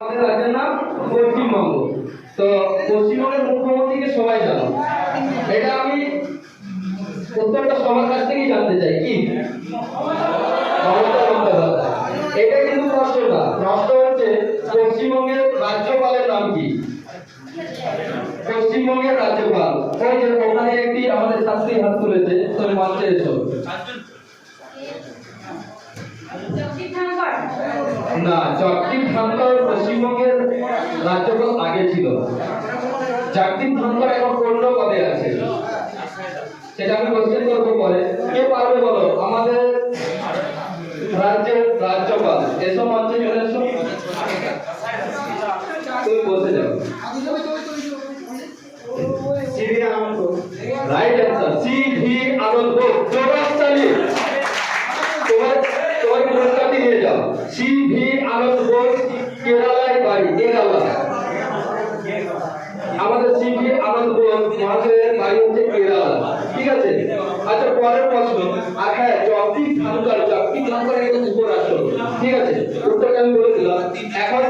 আমাদের রাজ্যের নাম পশ্চিমবঙ্গ। তো পশ্চিমবঙ্গের মুখ্যমন্ত্রীকে সবাই জানো। এটা আমি উত্তরটা সবার কাছ থেকেই জানতে চাই। কি? এটা কিন্তু প্রশ্ন না। প্রশ্ন হচ্ছে, পশ্চিমবঙ্গের রাজ্যপালের নাম কি? পশ্চিমবঙ্গের রাজ্যপাল। ওই যে ওখানে একটি আমাদের ছাত্রী হাত তুলেছে তুমি মঞ্চে এসো। না জগদীপ ধনকর পশ্চিমবঙ্গের রাজ্যপাল আগে ছিল। জগদীপ ধনকর এখন অন্য পদে আছে। সেটা আমি কোশ্চেন করব পরে কে পারবে বলো? আমাদের রাজ্যের রাজ্যপাল। এসো মঞ্চে চলে এসো। তুমি বসে যাও। Right answer C V Anand. জবাবতালি কেরালায় বাড়ি, কেরালা। আমাদের সি ভি মহাশয়ের বাড়ি হচ্ছে কেরালা। ঠিক আছে? আচ্ছা পরের প্রশ্ন। আর হ্যাঁ জগদীপ ধানকার জগদীপ ধানকার উপরাষ্ট্র ঠিক আছে? উত্তরটা আমি বলে দিলাম। এখন